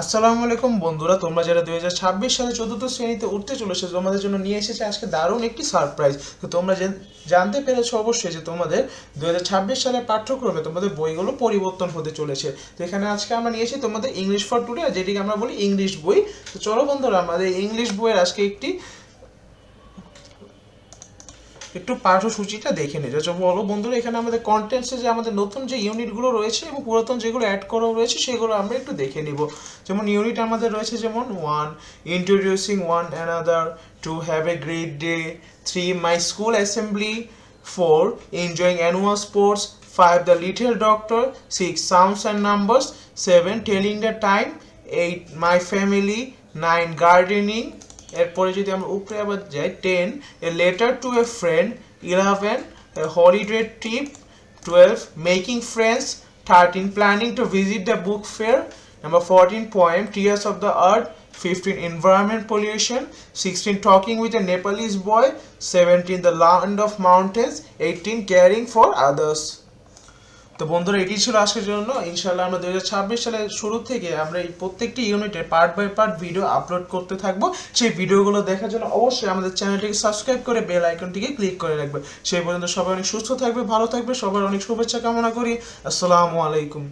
আসসালামু আলাইকুম বন্ধুরা, তোমরা যারা দুই হাজার ছাব্বিশ সালে চতুর্থ শ্রেণীতে উঠতে চলেছে, তোমাদের জন্য নিয়ে এসেছে আজকে দারুণ একটি সারপ্রাইজ তো তোমরা যে জানতে পেরেছ অবশ্যই যে তোমাদের দু হাজার ছাব্বিশ সালের পাঠ্যক্রমে তোমাদের বইগুলো পরিবর্তন হতে চলেছে। তো এখানে আজকে আমরা নিয়েছি তোমাদের ইংলিশ ফর টুডে যেটিকে আমরা বলি ইংলিশ বই। তো চলো বন্ধুরা, আমাদের ইংলিশ বইয়ের আজকে একটি একটু পাঠ্যসূচিটা দেখে নিই যা বলো বন্ধুরা, এখানে আমাদের কন্টেন্টসে যে আমাদের নতুন যে ইউনিটগুলো রয়েছে এবং পুরাতন যেগুলো অ্যাড করা রয়েছে, সেগুলো আমরা একটু দেখে নিব। যেমন ইউনিট আমাদের রয়েছে যেমন one introducing one another two have a great day three my school assembly four enjoying annual sports five the little doctor six sounds and numbers seven telling the time eight my family nine gardening এরপরে যদি আমরা উপরে আবার যাই ten a letter to a friend eleven a holiday trip twelve making friends thirteen planning to visit the book fair number fourteen poem tears of the earth fifteen environment pollution sixteen talking with a nepalese boy seventeen the land of mountains eighteen caring for others. তো বন্ধুরা, এটি ছিল আজকের জন্য। ইনশাল্লাহ আমরা দু সালের শুরু থেকে আমরা এই প্রত্যেকটি ইউনিটের part by part video upload করতে থাকব। সেই ভিডিওগুলো দেখার জন্য অবশ্যই আমাদের চ্যানেলটিকে সাবস্ক্রাইব করে বেল আইকনটিকে ক্লিক করে রাখবে। সেই পর্যন্ত সবাই অনেক সুস্থ থাকবে, ভালো থাকবে, সবার অনেক শুভেচ্ছা কামনা করি। আসসালামু আলাইকুম।